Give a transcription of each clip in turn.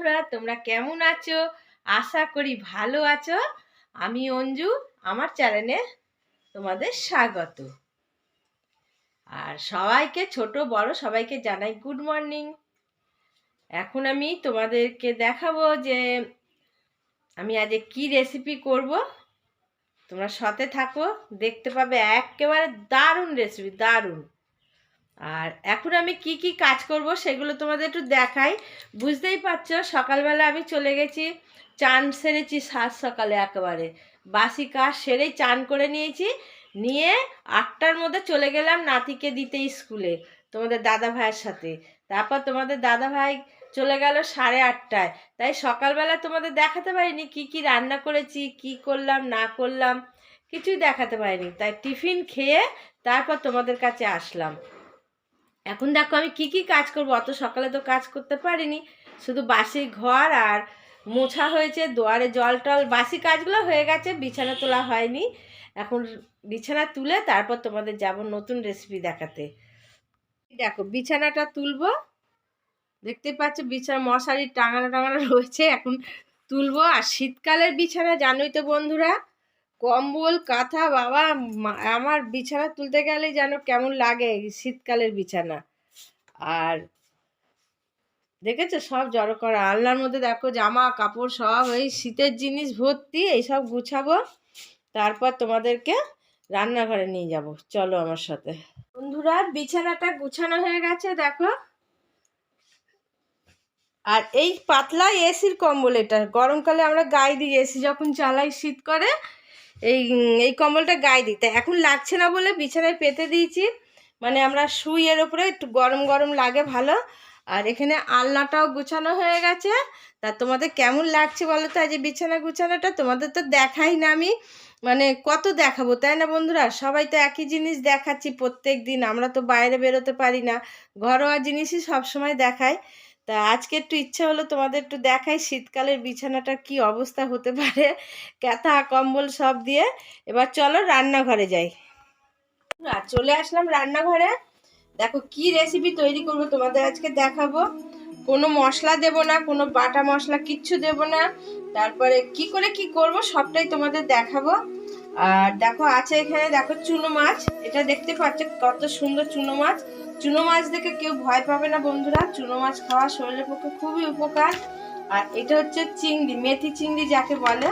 বন্ধুরা, তোমরা কেমন আছো? আশা করি ভালো আছো। আমি অঞ্জু, আমার চ্যানেলে তোমাদের স্বাগত। আর সবাইকে, ছোট, বড়, সবাইকে জানাই গুড মর্নিং। এখন আমি তোমাদেরকে দেখাবো যে আমি আজ কি রেসিপি করব। তোমরা সাথে থাকো, দেখতে পাবে একেবারে দারুণ রেসিপি দারুণ। আর এখন আমি কি কি কাজ করব সেগুলো তোমাদের একটু দেখাই। বুঝতেই পারছ, সকালবেলা আমি চলে গেছি, চান সেরেছি সাত সকালে একেবারে। বাসি কাজ সেরেই চান করে নিয়েছি, নিয়ে আটটার মধ্যে চলে গেলাম নাতিকে দিতে স্কুলে, তোমাদের দাদা ভাইয়ের সাথে। তারপর তোমাদের দাদা ভাই চলে গেল সাড়ে আটটায়। তাই সকালবেলা তোমাদের দেখাতে পারিনি কি কি রান্না করেছি, কি করলাম, না করলাম, কিছুই দেখাতে পারিনি। তাই টিফিন খেয়ে তারপর তোমাদের কাছে আসলাম। এখন দেখো আমি কি কি কাজ করব? অত সকালে তো কাজ করতে পারিনি। শুধু বাসি ঘর আর মোছা হয়েছে, দুয়ারে জল টল, বাসি কাজগুলো হয়ে গেছে, বিছানা তোলা হয়নি। এখন বিছানা তুলে তারপর তোমাদের যাব নতুন রেসিপি দেখাতে। দেখো, বিছানাটা তুলবো। দেখতে পাচ্ছ বিছানা মশারি টাঙানো টাঙানো রয়েছে। এখন তুলবো। আর শীতকালের বিছানা, জানোই তো বন্ধুরা কম্বল, কাঁথা, বাবা আমার বিছানা তুলতে গেলে যেন কেমন লাগে শীতকালের বিছানা। আর দেখেছ সব জড়ো করা আল্লাহর মধ্যে দেখো জামা, কাপড় সব, এই শীতের জিনিস ভর্তি, এইসব গুছাবো। তারপর তোমাদেরকে রান্নাঘরে নিয়ে যাব, চলো আমার সাথে। বন্ধুরা, বিছানাটা গুছানো হয়ে গেছে, দেখো। আর এই পাতলা এসির কম্বল এটা, গরমকালে আমরা গায়ে দিই এসি যখন চালাই শীত করে এই এই কম্বলটা গায়ে দিই। তাই এখন লাগছে না বলে বিছানায় পেতে দিয়েছি। মানে আমরা শুই এর ওপরে একটু গরম গরম লাগে ভালো। আর এখানে আলনাটাও গুছানো হয়ে গেছে। তা তোমাদের কেমন লাগছে বলো তো? আজ বিছানা গুছানোটা তোমাদের তো দেখাই না আমি। মানে কত দেখাবো, তাই না বন্ধুরা? সবাই তো একই জিনিস দেখাচ্ছি প্রত্যেক দিন। আমরা তো বাইরে বেরোতে পারি না। ঘরোয়া জিনিসই সবসময় দেখাই। তা আজকে একটু ইচ্ছা হলো তোমাদের একটু দেখাই শীতকালের বিছানাটার কি অবস্থা হতে পারে ক্যাথা কম্বল সব দিয়ে। এবার চলো রান্নাঘরে যাই। চলে আসলাম রান্নাঘরে। দেখো কি রেসিপি তৈরি করব তোমাদের আজকে দেখাবো। কোনো মশলা দেব না, কোনো বাটা মশলা কিচ্ছু দেব না। তারপরে কি করে কি করব সবটাই তোমাদের দেখাবো। আর দেখো আছে এখানে, দেখো চুনো মাছ। এটা দেখতে পাচ্ছ কত সুন্দর চুনো মাছ। চুনো মাছ দেখে কেউ ভয় পাবে না বন্ধুরা। চুনো মাছ খাওয়া শরীরের পক্ষে খুবই উপকার। আর এটা হচ্ছে চিংড়ি, মেথি চিংড়ি যাকে বলে।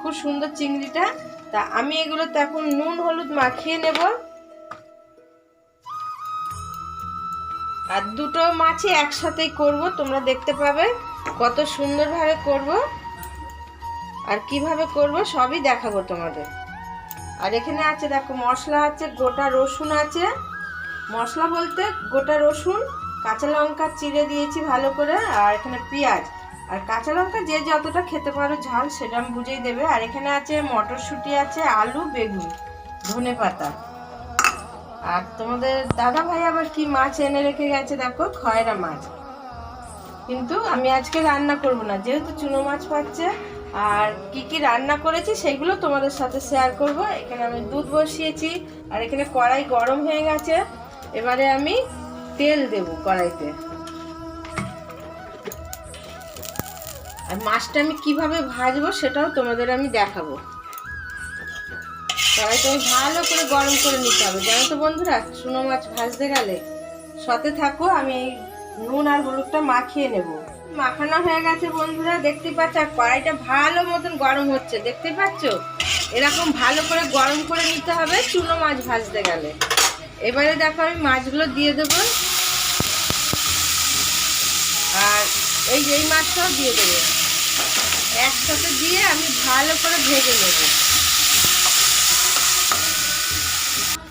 খুব সুন্দর চিংড়িটা। তা আমি এগুলো তো এখন নুন, হলুদ মাখিয়ে নেব। আর দুটো মাছই একসাথেই করব, তোমরা দেখতে পাবে কত সুন্দরভাবে করব। আর কীভাবে করব সবই দেখাবো তোমাদের। আর এখানে আছে, দেখো মশলা আছে, গোটা রসুন আছে। মশলা বলতে গোটা রসুন, কাঁচা লঙ্কা, চিড়ে দিয়েছি ভালো করে, আর এখানে পেঁয়াজ। আর কাঁচা লঙ্কা যে যতটা খেতে পারো ঝাল সেটা আমি বুঝেই দেবে। আর এখানে আছে মটরশুঁটি, আছে আলু, বেগুন, ধনে পাতা। আর তোমাদের দাদা ভাই আবার কি মাছ এনে রেখে গেছে দেখো? খয়রা মাছ। কিন্তু আমি আজকে রান্না করব না, যেহেতু চুনো মাছ পাচ্ছে, আর কি কি রান্না করেছি সেগুলো তোমাদের সাথে শেয়ার করব। এখানে আমি দুধ বসিয়েছি, আর এখানে কড়াই গরম হয়ে গেছে। এবারে আমি তেল দেব কড়াইতে। আর মাছটা আমি কীভাবে ভাজবো সেটাও তোমাদের আমি দেখাবো। কড়াইটা আমি ভালো করে গরম করে নিতে হবে। জানো তো বন্ধুরা, চুনো মাছ ভাজতে গেলে সাথে থাকো, আমি নুন আর হলুদটা মাখিয়ে নেব। মাখানো হয়ে গেছে বন্ধুরা, দেখতে পাচ্ছ, আর কড়াইটা ভালো মতন গরম হচ্ছে, দেখতে পাচ্ছ? এরকম ভালো করে গরম করে নিতে হবে চুনো মাছ ভাজতে গেলে। এবারে দেখো আমি মাছগুলো দিয়ে দেবো। আর এই এই মাছটাও দিয়ে দেবো। একসাথে দিয়ে আমি ভালো করে ভেজে নেব।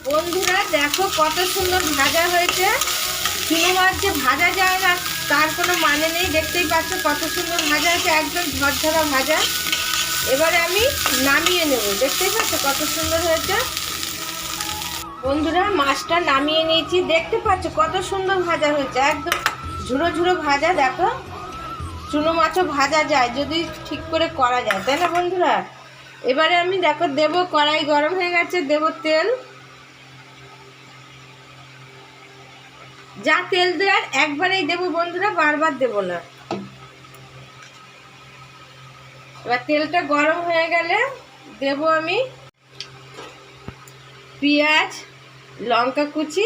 বন্ধুরা, দেখো কত সুন্দর ভাজা হয়েছে। চুনো মাছ যে ভাজা যায় না, তার কোনো মানে নেই। দেখতেই পাচ্ছ কত সুন্দর ভাজা হয়েছে, একদম ঝরঝরা ভাজা। এবারে আমি নামিয়ে নেব। দেখতেই পাচ্ছ কত সুন্দর হয়েছে? বন্ধুরা, মাছটা নামিয়ে নিয়েছি। দেখতে পাচ্ছ কত সুন্দর ভাজা হয়েছে। একদম ঝুড়ো ঝুড়ো ভাজা, দেখো। চুনো মাছও ভাজা যায়, যদি ঠিক করে করা যায়, তাই না বন্ধুরা? এবারে আমি, দেখো, দেব কড়াই গরম হয়ে গেছে, দেব তেল। যা তেল দেওয়ার, একবারেই দেবো বন্ধুরা, বারবার দেব না। এবার তেলটা গরম হয়ে গেলে দেব আমি পেঁয়াজ লঙ্কা কুচি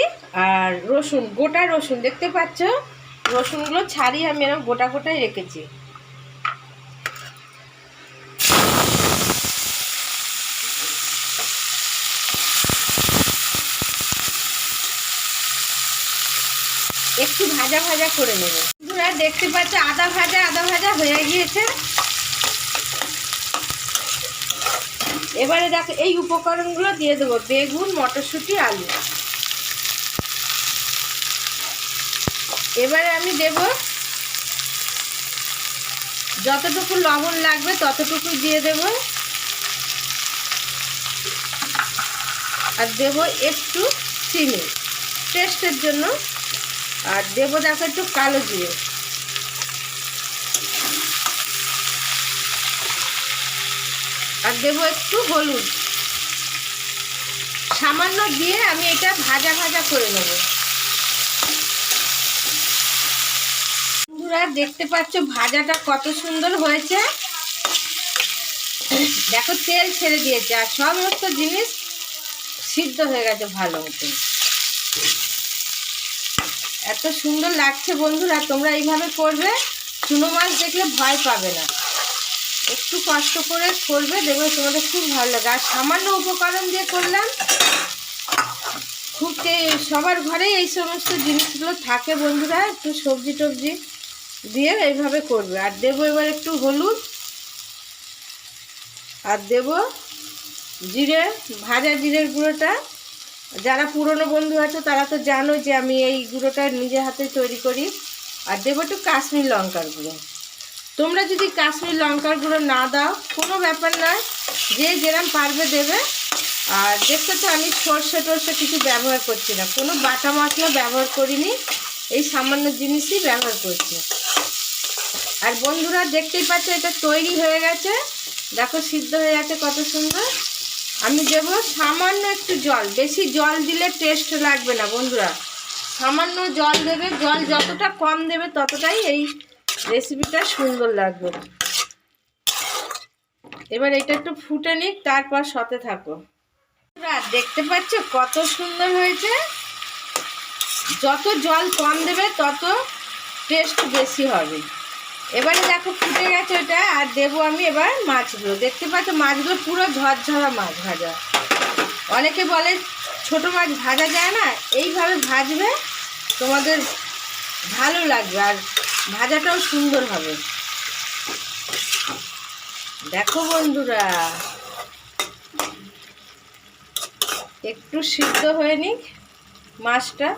আর রসুন, গোটা রসুন, দেখতে পাচ্ছ? রসুনগুলো ছাড়িয়ে আমি এরকম গোটা গোটাই রেখেছি। একটু ভাজা ভাজা করে নেব। দেখতে পাচ্ছ? আদা ভাজা আদা ভাজা হয়ে গিয়েছে। এবারে দেখো, এই উপকরণগুলো দিয়ে দেবো, বেগুন, মটরশুঁটি, আলু। এবারে আমি দেব, যতটুকু লবণ লাগবে ততটুকু দিয়ে দেব। আর দেব একটু চিনি টেস্টের জন্য। আর দেবো দেখো একটু কালো জিরে। আর দেবো একটু হলুদ। সামান্য দিয়ে আমি এটা ভাজা ভাজা করে নেব। বন্ধুরা, দেখতে পাচ্ছ ভাজাটা কত সুন্দর হয়েছে? দেখো, তেল ছেড়ে দিয়েছে আর সমস্ত জিনিস সিদ্ধ হয়ে গেছে ভালো মতো এত সুন্দর লাগছে বন্ধুরা, তোমরা এইভাবে করবে, চুনো মাছ দেখলে ভয় পাবে না। একটু কষ্ট করে করবে, দেখবে তোমাদের খুব ভালো লাগে। আর সামান্য উপকরণ দিয়ে করলাম খুব সবার ঘরেই এই সমস্ত জিনিসগুলো থাকে বন্ধুরা, একটু সবজি টবজি দিয়ে এইভাবে করবে। আর দেবো এবার একটু হলুদ, আর দেব জিরে, ভাজা জিরের গুঁড়োটা। যারা পুরনো বন্ধু আছে, তারা তো জানো যে আমি এই গুঁড়োটা নিজে হাতে তৈরি করি। আর দেবো একটু কাশ্মীর লঙ্কার গুঁড়ো। তোমরা যদি কাশ্মীর লঙ্কার গুঁড়ো না দাও, কোনো ব্যাপার নয়। যে যেরম পারবে দেবে। আর দেখতে তো আমি সর্ষে টর্ষে কিছু ব্যবহার করছি না। কোনো বাটা মশলা ব্যবহার করিনি। এই সামান্য জিনিসই ব্যবহার করছি। আর বন্ধুরা, দেখতেই পাচ্ছ, এটা তৈরি হয়ে গেছে। দেখো, সিদ্ধ হয়ে গেছে কত সুন্দর। আমি দেব সামান্য একটু জল। বেশি জল দিলে টেস্ট লাগবে না, বন্ধুরা। সামান্য জল দেবে। জল যতটা কম দেবে ততটাই এই রেসিপিটা সুন্দর লাগবে। এবার এটা একটু ফুটে নিক, তারপর সাথে থাকো। দেখতে পাচ্ছ কত সুন্দর হয়েছে? যত জল কম দেবে, তত টেস্ট বেশি হবে। এবারে দেখো ফুটে গেছে ওটা আর দেবো আমি এবার মাছগুলো। দেখতে পাচ্ছ মাছগুলো পুরো ঝরঝরা মাছ ভাজা। অনেকে বলে ছোট মাছ ভাজা যায় না, এইভাবে ভাজবে তোমাদের ভালো লাগবে। আর ভাজাটাও সুন্দর হবে। দেখো বন্ধুরা, একটু সিদ্ধ হয়ে নিক মাছটা।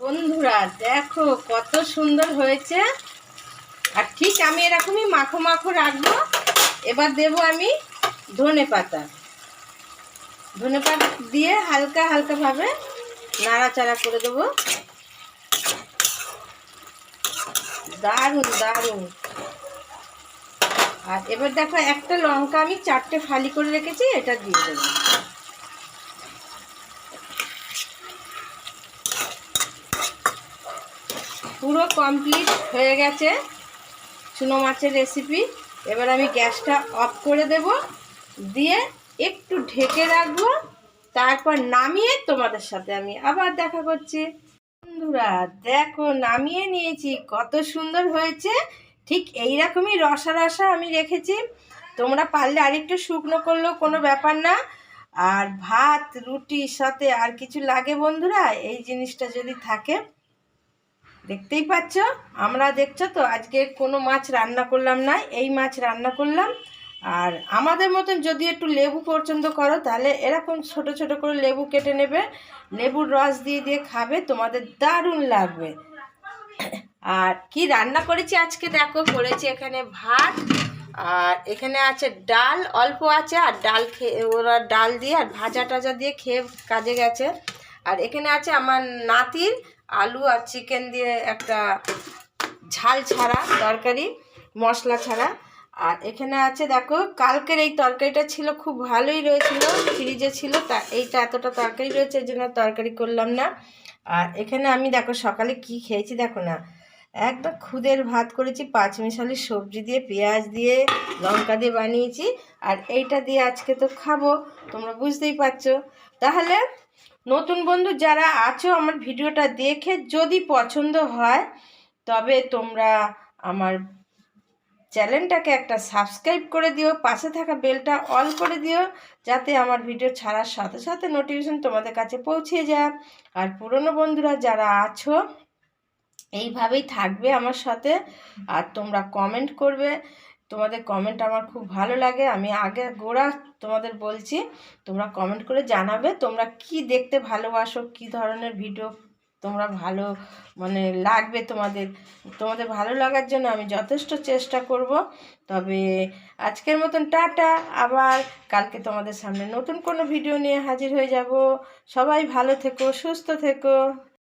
বন্ধুরা, দেখো কত সুন্দর হয়েছে। আর ঠিক আমি এরকমই মাখো মাখো রাখব। এবার দেব আমি ধনে পাতা। ধনে পাতা দিয়ে হালকা হালকাভাবে নাড়াচাড়া করে দেবো। দারুণ দারুণ। আর এবার দেখো, একটা লঙ্কা আমি চারটে ফালি করে রেখেছি, এটা দিয়ে দেবো। পুরো কমপ্লিট হয়ে গেছে চুনো মাছের রেসিপি এবার আমি গ্যাসটা অফ করে দেব, দিয়ে একটু ঢেকে রাখব, তারপর নামিয়ে তোমাদের সাথে আমি আবার দেখা করছি। বন্ধুরা, দেখো নামিয়ে নিয়েছি। কত সুন্দর হয়েছে। ঠিক এই রকমই রসা রসা আমি রেখেছি। তোমরা পারলে আরেকটু শুকনো করলেও কোনো ব্যাপার না। আর ভাত রুটির সাথে আর কিছু লাগে বন্ধুরা? এই জিনিসটা যদি থাকে, দেখতেই পাচ্ছ? আমরা দেখছ তো আজকে কোনো মাছ রান্না করলাম না। এই মাছ রান্না করলাম। আর আমাদের মতন যদি একটু লেবু পছন্দ করো, তাহলে এরকম ছোট ছোট করে লেবু কেটে নেবে। লেবুর রস দিয়ে দিয়ে খাবে, তোমাদের দারুণ লাগবে। আর কি রান্না করেছি আজকে দেখো, করেছি এখানে ভাত, আর এখানে আছে ডাল, অল্প আছে, আর ডাল খেয়ে ওরা ডাল দিয়ে আর ভাজা টাজা দিয়ে খেয়ে কাজে গেছে। আর এখানে আছে আমার নাতির আলু আর চিকেন দিয়ে একটা ঝাল ছাড়া তরকারি, মশলা ছাড়া। আর এখানে আছে, দেখো, কালকের এই তরকারিটা ছিল, খুব ভালোই রয়েছিল, ফ্রিজে ছিল, তা এইটা এতটা তরকারি রয়েছে, এই জন্য তরকারি করলাম না। আর এখানে আমি, দেখো, সকালে কি খেয়েছি, দেখো না, একদম খুদের ভাত করেছি পাঁচ মিশালি সবজি দিয়ে, পেঁয়াজ দিয়ে, লঙ্কা দিয়ে বানিয়েছি, আর এইটা দিয়ে আজকে তো খাব, তোমরা বুঝতেই পারছ। তাহলে নতুন বন্ধু যারা আছো, আমার ভিডিওটা দেখে যদি পছন্দ হয়, তবে তোমরা আমার চ্যানেলটাকে একটা সাবস্ক্রাইব করে দিও, পাশে থাকা বেলটা অল করে দিও, যাতে আমার ভিডিও ছাড়ার সাথে সাথে নোটিফিকেশন তোমাদের কাছে পৌঁছে যায়। আর পুরনো বন্ধুরা যারা আছো, এইভাবেই থাকবে আমার সাথে, আর তোমরা কমেন্ট করবে। তোমাদের কমেন্ট আমার খুব ভালো লাগে, আমি আগে গোড়া তোমাদের বলছি, তোমরা কমেন্ট করে জানাবে, তোমরা কি দেখতে ভালোবাসো, কি ধরনের ভিডিও তোমরা ভালো মানে লাগবে তোমাদের তোমাদের ভালো লাগার জন্য আমি যথেষ্ট চেষ্টা করব। তবে আজকের মতন টাটা, আবার কালকে তোমাদের সামনে নতুন কোনো ভিডিও নিয়ে হাজির হয়ে যাব। সবাই ভালো থেকো, সুস্থ থেকো।